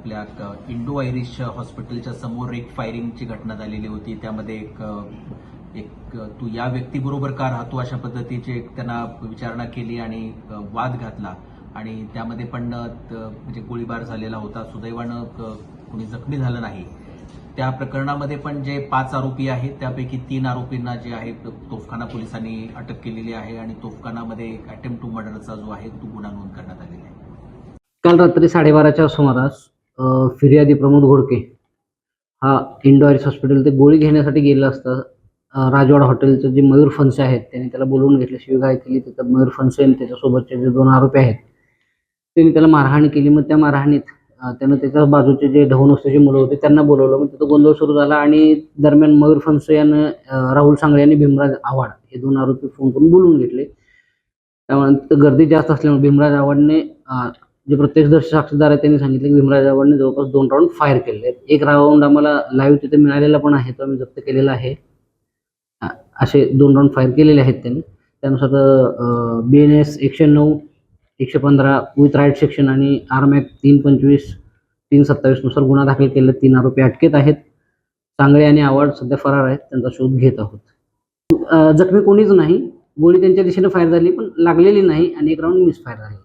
आपल्या Indo Irish हॉस्पिटलच्या समोर एक फायरिंगची घटना झालेली होती. त्यामध्ये एक एक तू या व्यक्तीबरोबर का राहतो अशा पद्धतीची एक त्यांना विचारणा केली आणि वाद घातला. आणि त्यामध्ये पण म्हणजे गोळीबार झालेला होता. सुदैवानं कुणी जखमी झालं नाही. त्या प्रकरणामध्ये पण जे पाच आरोपी आहेत त्यापैकी तीन आरोपींना जे आहे तोफखाना पोलिसांनी अटक केलेली आहे आणि तोफखानामध्ये अटेम्प्ट टू मर्डरचा जो आहे तो गुन्हा नोंद करण्यात आलेला आहे. काल रात्री साडेबाराच्या सुमारास फिर्यादी प्रमोद घोडके. हा इंडो आयरिस हॉस्पिटल ते गोळी घेण्यासाठी गेला असता राजवाडा हॉटेलचं जे मयूर फनसे आहेत त्यांनी त्याला बोलवून घेतलं शिवगाय केली तिथं मयूर फनसे आणि त्याच्यासोबतचे जे दोन आरोपी आहेत त्यांनी त्याला मारहाण केली. मग त्या मारहाणीत त्यानं त्याच्या बाजूचे जे ढवण वस्तीचे मुलं होते त्यांना बोलवलं. मग त्याचा गोंधळ सुरू झाला आणि दरम्यान मयूर फनसे यानं राहुल सांगळे आणि भीमराज आव्हाड हे दोन आरोपी फोन करून बोलवून घेतले. त्यामुळे गर्दी जास्त असल्यामुळे भीमराज आव्हाडने जे प्रत्यक्षदर्शी साक्षीदार आहेत त्यांनी सांगितलं की भीमराज आव्हाडने जवळपास दोन राऊंड फायर केलेले आहेत. एक राऊंड आम्हाला लाईव्ह तिथे मिळालेला पण आहे तो आम्ही जप्त केलेला आहे. असे दोन राऊंड फायर केलेले आहेत त्यांनी. त्यानुसार बी एन एस एकशे नऊ एकशे पंधरा विथ राईट सेक्शन आणि आरमॅक तीन पंचवीस तीन सत्तावीसनुसार गुन्हा दाखल केले तीन आरोपी अटकेत आहेत. सांगळे आणि आव्हाड सध्या फरार आहेत त्यांचा शोध घेत आहोत. जखमी कोणीच नाही. गोळी त्यांच्या दिशेने फायर झाली पण लागलेली नाही आणि एक राऊंड मिस फायर झाली.